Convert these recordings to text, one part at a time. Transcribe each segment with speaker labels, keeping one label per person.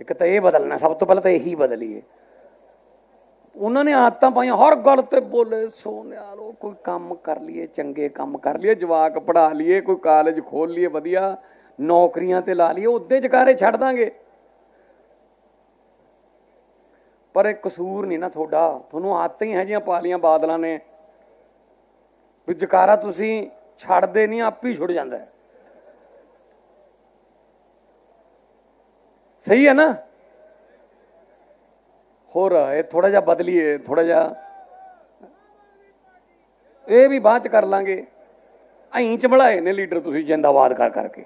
Speaker 1: ਇੱਕ ਤਾਂ ਇਹ ਬਦਲਣਾ, ਸਭ ਤੋਂ ਪਹਿਲਾਂ ਤਾਂ ਇਹੀ ਬਦਲੀਏ ਉਹਨਾਂ ਨੇ ਆਦਤਾਂ ਪਾਈਆਂ, ਹਰ ਗੱਲ ਤੇ ਬੋਲੇ ਸੋਨਿਆਰੋ ਕੋਈ ਕੰਮ ਕਰ ਲਈਏ, ਚੰਗੇ ਕੰਮ ਕਰ ਲਈਏ, ਜਵਾਕ ਪੜਾ ਲਈਏ, ਕੋਈ ਕਾਲਜ ਖੋਲ ਲਈਏ, ਵਧੀਆ, ਨੌਕਰੀਆਂ ਤੇ ਲਾ ਲਈਏ ਉਹਦੇ ਜਕਾਰੇ ਛੱਡ ਦਾਂਗੇ ਪਰ ਇਹ ਕਸੂਰ ਨਹੀਂ ਨਾ ਤੁਹਾਡਾ, ਤੁਹਾਨੂੰ ਆਦਤਾਂ ਹੀ ਹੈ ਜੀਆਂ ਪਾ ਲੀਆਂ ਬਾਦਲਾਂ ਨੇ, ਵੀ ਜਕਾਰਾ ਤੁਸੀਂ ਛੱਡਦੇ ਨਹੀਂ, ਆਪ ਹੀ ਛੁੱਟ ਜਾਂਦਾ ਹੈ। ਸਹੀ ਹੈ ਨਾ? ਹੋਰ, ਇਹ ਥੋੜਾ ਜਿਹਾ ਬਦਲੀਏ ਥੋੜਾ ਜਿਹਾ ਇਹ ਵੀ ਬਾਅਦ ਚ ਕਰ ਲਾਂਗੇ। ਐਂ ਚ ਬਣਾਏ ਨੇ ਲੀਡਰ ਤੁਸੀਂ ਜਿੰਦਾਬਾਦ ਕਰ ਕਰਕੇ।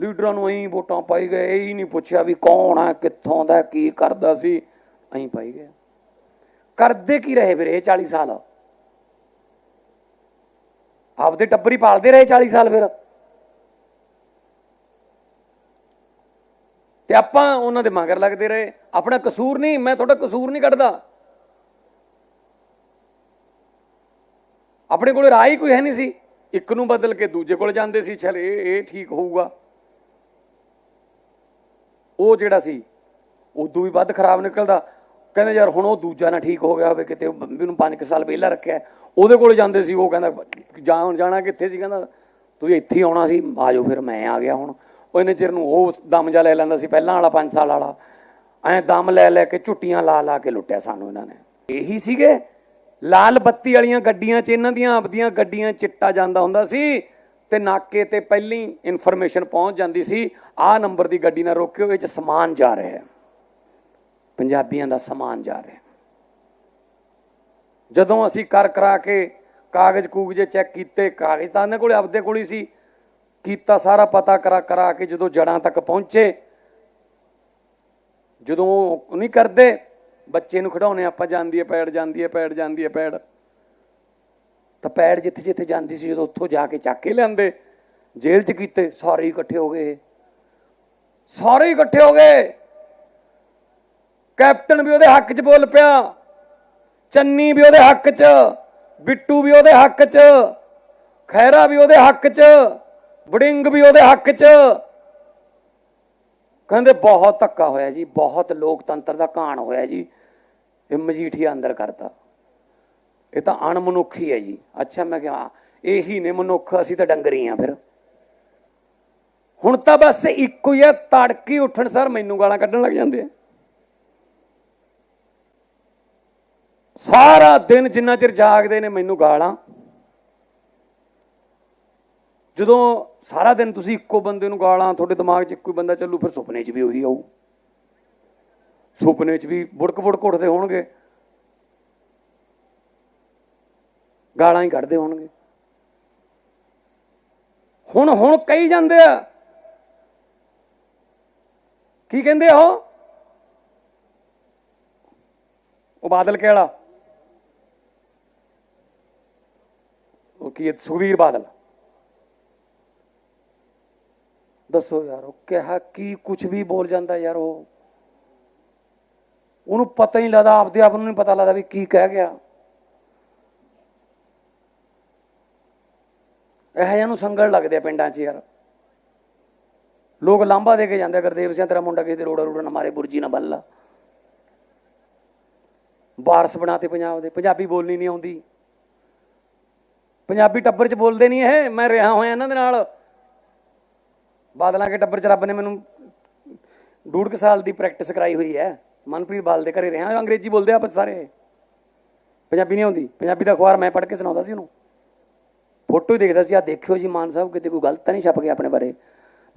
Speaker 1: ਲੀਡਰਾਂ ਨੂੰ ਐਂ ਵੋਟਾਂ ਪਾਈ ਗਏ, ਇਹ ਹੀ ਨਹੀਂ ਪੁੱਛਿਆ ਵੀ ਕੌਣ ਆ, ਕਿੱਥੋਂ ਦਾ, ਕੀ ਕਰਦਾ ਸੀ ਐਂ ਪਾਈ ਗਏ। ਕਰਦੇ ਕੀ ਰਹੇ ਫਿਰ ਇਹ 40 ਸਾਲ? ਆਪਦੇ ਟੱਬਰੀ ਪਾਲਦੇ ਰਹੇ 40 ਸਾਲ ਫਿਰ? ਤੇ ਆਪਾਂ ਉਹਨਾਂ ਦੇ ਮਗਰ ਲੱਗਦੇ ਰਹੇ। ਆਪਣਾ ਕਸੂਰ ਨਹੀਂ, ਮੈਂ ਤੁਹਾਡਾ ਕਸੂਰ ਨਹੀਂ ਕੱਢਦਾ। ਆਪਣੇ ਕੋਲ ਰਾਹ ਹੀ ਕੋਈ ਹੈ ਨਹੀਂ ਸੀ। ਇੱਕ ਨੂੰ ਬਦਲ ਕੇ ਦੂਜੇ ਕੋਲ ਜਾਂਦੇ ਸੀ, ਚਲ ਇਹ ਇਹ ਠੀਕ ਹੋਊਗਾ। ਉਹ ਜਿਹੜਾ ਸੀ, ਉਦੋਂ ਵੀ ਵੱਧ ਖਰਾਬ ਨਿਕਲਦਾ। ਕਹਿੰਦੇ ਯਾਰ ਹੁਣ ਉਹ ਦੂਜਾ ਨਾ ਠੀਕ ਹੋ ਗਿਆ ਹੋਵੇ, ਕਿਤੇ ਉਹ ਮੈਨੂੰ 5 ਸਾਲ ਪਹਿਲਾਂ ਰੱਖਿਆ। ਉਹਦੇ ਕੋਲ ਜਾਂਦੇ ਸੀ, ਉਹ ਕਹਿੰਦਾ ਜਾਣ ਜਾਣਾ ਕਿੱਥੇ ਸੀ? ਕਹਿੰਦਾ, ਤੁਸੀਂ ਇੱਥੇ ਆਉਣਾ ਸੀ ਆਜੋ ਫਿਰ, ਮੈਂ ਆ ਗਿਆ ਹੁਣ। ਉਹ ਇਹਨੇ ਚਿਰ ਨੂੰ ਉਹ ਦਮ ਜਾ ਲੈ ਲੈਂਦਾ ਸੀ, ਪਹਿਲਾਂ ਵਾਲਾ 5 ਸਾਲ ਵਾਲਾ। ਐਂ ਦਮ ਲੈ ਲੈ ਕੇ ਝੁੱਟੀਆਂ ਲਾ ਲਾ ਕੇ ਲੁੱਟਿਆ ਸਾਨੂੰ ਇਹਨਾਂ ਨੇ। ਇਹੀ ਸੀਗੇ। ਲਾਲ ਬੱਤੀ ਵਾਲੀਆਂ ਗੱਡੀਆਂ 'ਚ, ਇਹਨਾਂ ਦੀਆਂ ਆਪਦੀਆਂ ਗੱਡੀਆਂ ਚਿੱਟਾ ਜਾਂਦਾ ਹੁੰਦਾ ਸੀ ਤੇ ਨਾਕੇ ਤੇ ਪਹਿਲੀ ਇਨਫੋਰਮੇਸ਼ਨ ਪਹੁੰਚ ਜਾਂਦੀ ਸੀ, ਆਹ ਨੰਬਰ ਦੀ ਗੱਡੀ ਨਾਲ ਰੋਕਿਓ, ਇਹ 'ਚ ਸਮਾਨ ਜਾ ਰਿਹਾ ਹੈ। ਪੰਜਾਬੀਆਂ ਦਾ ਸਮਾਨ ਜਾ ਰਿਹਾ ਜਦੋਂ ਅਸੀਂ ਕਰ ਕਰਾ ਕੇ ਕਾਗਜ਼ ਕੂਗਜੇ ਚੈੱਕ ਕੀਤੇ, ਕਾਗਜ਼ ਤਾਂ ਇਹਨਾਂ ਕੋਲੇ ਆਪਦੇ ਕੋਲ ਹੀ ਸੀ ਕੀਤਾ ਸਾਰਾ ਪਤਾ ਕਰਾ ਕਰਾ ਕੇ ਜਦੋਂ ਜੜਾਂ ਤੱਕ ਪਹੁੰਚੇ, ਜਦੋਂ ਉਹ ਨਹੀਂ ਕਰਦੇ, ਬੱਚੇ ਨੂੰ ਖਿਡਾਉਣੇ ਆਪਾਂ, ਜਾਂਦੀ ਹੈ ਪੈੜ, ਜਾਂਦੀ ਹੈ ਪੈੜ, ਜਾਂਦੀ ਹੈ ਪੈੜ। ਤਾਂ ਪੈੜ ਜਿੱਥੇ ਜਿੱਥੇ ਜਾਂਦੀ ਸੀ ਜਦੋਂ ਉੱਥੋਂ ਜਾ ਕੇ ਚੱਕ ਕੇ ਲਿਆਂਦੇ, ਜੇਲ੍ਹ 'ਚ ਕੀਤੇ, ਸਾਰੇ ਇਕੱਠੇ ਹੋ ਗਏ ਸਾਰੇ ਇਕੱਠੇ ਹੋ ਗਏ। ਕੈਪਟਨ ਵੀ ਉਹਦੇ ਹੱਕ 'ਚ ਬੋਲ ਪਿਆ, ਚੰਨੀ ਵੀ ਉਹਦੇ ਹੱਕ 'ਚ, ਬਿੱਟੂ ਵੀ ਉਹਦੇ ਹੱਕ 'ਚ ਖੈਰਾ ਵੀ ਉਹਦੇ ਹੱਕ 'ਚ। ਵੜਿੰਗ ਵੀ ਉਹਦੇ ਹੱਕ 'ਚ। ਕਹਿੰਦੇ ਬਹੁਤ ਧੱਕਾ ਹੋਇਆ ਜੀ, ਬਹੁਤ ਲੋਕਤੰਤਰ ਦਾ ਘਾਣ ਹੋਇਆ ਜੀ। ਇਹ ਮਜੀਠੀਆ ਅੰਦਰ ਕਰਤਾ। ਇਹ ਤਾਂ ਅਣਮਨੁੱਖੀ ਹੈ ਜੀ। ਅੱਛਾ, ਮੈਂ ਕਿਹਾ, ਇਹੀ ਨੇ ਮਨੁੱਖ, ਅਸੀਂ ਤਾਂ ਡੰਗਰੀ ਆ ਫਿਰ। ਹੁਣ ਤਾਂ ਬਸ ਇੱਕੋ ਹੀ ਹੈ ਤੜਕੀ ਉੱਠਣ ਸਰ ਮੈਨੂੰ ਗਾਲਾਂ ਕੱਢਣ ਲੱਗ ਜਾਂਦੇ ਆ। ਸਾਰਾ ਦਿਨ ਜਿੰਨਾ ਚਿਰ ਜਾਗਦੇ ਨੇ ਮੈਨੂੰ ਗਾਲਾਂ ਜਦੋਂ ਸਾਰਾ ਦਿਨ ਤੁਸੀਂ ਇੱਕੋ ਬੰਦੇ ਨੂੰ ਗਾਲਾਂ ਤੁਹਾਡੇ ਦਿਮਾਗ 'ਚ ਇੱਕੋ ਹੀ ਬੰਦਾ ਚੱਲੂ ਫਿਰ ਸੁਪਨੇ 'ਚ ਵੀ ਉਹੀ ਆਊ। ਸੁਪਨੇ 'ਚ ਵੀ ਬੁੜਕ ਬੁੜਕ ਉੱਠਦੇ ਹੋਣਗੇ। ਗਾਲਾਂ ਹੀ ਕੱਢਦੇ ਹੋਣਗੇ। ਹੁਣ ਹੁਣ ਕਹੀ ਜਾਂਦੇ ਆ। ਕੀ ਕਹਿੰਦੇ ਆ ਉਹ? ਬਾਦਲ ਕੇ ਉਹ ਕੀ ਹੈ, ਸੁਖਬੀਰ ਬਾਦਲ। ਦੱਸੋ ਯਾਰ, ਉਹ ਕਿਹਾ ਕੀ ਕੁਝ ਵੀ ਬੋਲ ਜਾਂਦਾ ਯਾਰ ਉਹ। ਉਹਨੂੰ ਪਤਾ ਹੀ ਨਹੀਂ ਲੱਗਦਾ, ਆਪਦੇ ਆਪ ਨੂੰ ਨਹੀਂ ਪਤਾ ਲੱਗਦਾ ਵੀ ਕੀ ਕਹਿ ਗਿਆ। ਇਹ ਜਿਹਾ ਨੂੰ ਸੰਗਲ ਲੱਗਦੇ ਆ ਪਿੰਡਾਂ 'ਚ ਯਾਰ। ਲੋਕ ਲਾਂਬਾ ਦੇ ਕੇ ਜਾਂਦੇ ਗੁਰਦੇਵ ਸਿੰਘ ਤੇਰਾ ਮੁੰਡਾ ਕਿਸੇ ਦੇ ਰੋੜਾ ਰੋੜਾ ਨਾ ਮਾਰੇ, ਬੁਰਜੀ ਨਾ ਬੱਲਾ ਵਾਰਸ ਬਣਾਤੇ ਪੰਜਾਬ ਦੇ, ਪੰਜਾਬੀ ਬੋਲਣੀ ਨਹੀਂ ਆਉਂਦੀ। ਪੰਜਾਬੀ ਟੱਬਰ 'ਚ ਬੋਲਦੇ ਨਹੀਂ ਇਹ, ਮੈਂ ਰਿਹਾ ਹੋਇਆ ਇਹਨਾਂ ਦੇ ਨਾਲ। ਬਾਦਲਾਂ ਕੇ ਟੱਬਰ 'ਚ ਰੱਬ ਨੇ ਮੈਨੂੰ ਡੂਢ ਕੁ ਸਾਲ ਦੀ ਪ੍ਰੈਕਟਿਸ ਕਰਾਈ ਹੋਈ ਹੈ। ਮਨਪ੍ਰੀਤ ਬਾਲ ਦੇ ਘਰੇ ਰਿਹਾ ਅੰਗਰੇਜ਼ੀ ਬੋਲਦੇ ਆ ਆਪਸ ਸਾਰੇ। ਪੰਜਾਬੀ ਨਹੀਂ ਆਉਂਦੀ। ਪੰਜਾਬੀ ਦਾ ਅਖਬਾਰ ਮੈਂ ਪੜ੍ਹ ਕੇ ਸੁਣਾਉਂਦਾ ਸੀ ਉਹਨੂੰ। ਫੋਟੋ ਹੀ ਦੇਖਦਾ ਸੀ ਆ ਦੇਖਿਓ ਜੀ ਮਾਨ ਸਾਹਿਬ, ਕਿਤੇ ਕੋਈ ਗਲਤ ਤਾਂ ਨਹੀਂ ਛਪ ਗਿਆ ਆਪਣੇ ਬਾਰੇ।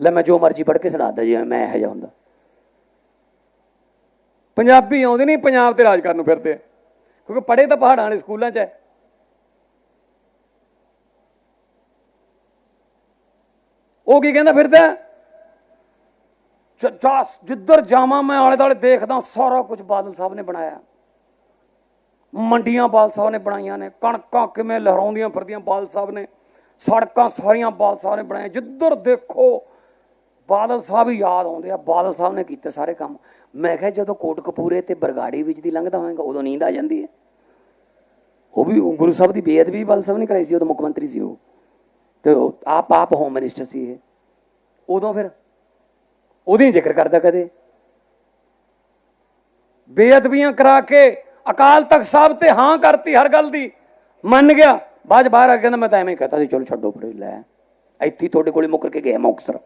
Speaker 1: ਲੈ ਮੈਂ ਜੋ ਮਰਜ਼ੀ ਪੜ੍ਹ ਕੇ ਸੁਣਾਦਾ ਜੀ, ਮੈਂ ਇਹੋ ਜਿਹਾ ਹੁੰਦਾ। ਪੰਜਾਬੀ ਆਉਂਦੇ ਨਹੀਂ, ਪੰਜਾਬ ਤੇ ਰਾਜ ਕਰਨ ਨੂੰ ਫਿਰਦੇ। ਕਿਉਂਕਿ ਪੜ੍ਹੇ ਤਾਂ ਪਹਾੜਾਂ ਵਾਲੇ ਸਕੂਲਾਂ 'ਚ ਹੈ। ਉਹ ਕੀ ਕਹਿੰਦਾ ਫਿਰਦਾ? ਜ- ਜਿੱਧਰ ਜਾਵਾਂ ਮੈਂ ਆਲੇ ਦੁਆਲੇ ਦੇਖਦਾ, ਸਾਰਾ ਕੁਝ ਬਾਦਲ ਸਾਹਿਬ ਨੇ ਬਣਾਇਆ। ਮੰਡੀਆਂ ਬਾਲ ਸਾਹਿਬ ਨੇ ਬਣਾਈਆਂ ਨੇ, ਕਣਕਾਂ ਕਿਵੇਂ ਲਹਿਰਾਉਂਦੀਆਂ ਫਿਰਦੀਆਂ ਬਾਲ ਸਾਹਿਬ ਨੇ, ਸੜਕਾਂ ਸਾਰੀਆਂ ਬਾਲ ਸਾਹਿਬ ਨੇ ਬਣਾਈਆਂ। ਜਿੱਧਰ ਦੇਖੋ, ਬਾਦਲ ਸਾਹਿਬ ਹੀ ਯਾਦ ਆਉਂਦੇ ਆ, ਬਾਦਲ ਸਾਹਿਬ ਨੇ ਕੀਤੇ ਸਾਰੇ ਕੰਮ। ਮੈਂ ਕਿਹਾ, ਜਦੋਂ ਕੋਟ ਕੋਟਕਪੂਰੇ ਤੇ ਬਰਗਾੜੀ ਵਿੱਚ ਦੀ ਲੰਘਦਾ ਹੋਵੇਗਾ ਉਦੋਂ ਨੀਂਦ ਆ ਜਾਂਦੀ ਹੈ। ਉਹ ਵੀ ਗੁਰੂ ਸਾਹਿਬ ਦੀ ਬੇਅਦਬੀ ਵੀ ਬਾਦਲ ਸਾਹਿਬ ਨੇ ਕਰਾਈ ਸੀ, ਉਦੋਂ ਮੁੱਖ ਮੰਤਰੀ ਸੀ ਉਹ। ਤੇ ਆਪ ਆਪ ਹੋਮ ਮਿਨਿਸਟਰ ਸੀ ਇਹ। ਉਦੋਂ ਫਿਰ ਉਹਦੀ ਨਹੀਂ ਜ਼ਿਕਰ ਕਰਦਾ ਕਦੇ। ਬੇਅਦਬੀਆਂ ਕਰਾ ਕੇ ਅਕਾਲ ਤਖਤ ਸਾਹਿਬ ਤੇ ਹਾਂ ਕਰਤੀ ਹਰ ਗੱਲ ਦੀ। ਮੰਨ ਗਿਆ। ਬਾਅਦ ਬਾਹਰ ਆ ਕੇ ਕਹਿੰਦਾ, ਮੈਂ ਤਾਂ ਐਵੇਂ ਹੀ ਕਹਤਾ ਸੀ, ਚਲੋ ਛੱਡੋ ਫਿਰ, ਲੈ। ਇੱਥੇ ਤੁਹਾਡੇ ਕੋਲੇ ਮੁੱਕਰ ਕੇ ਗਿਆ ਮੁਕਤਸਰ।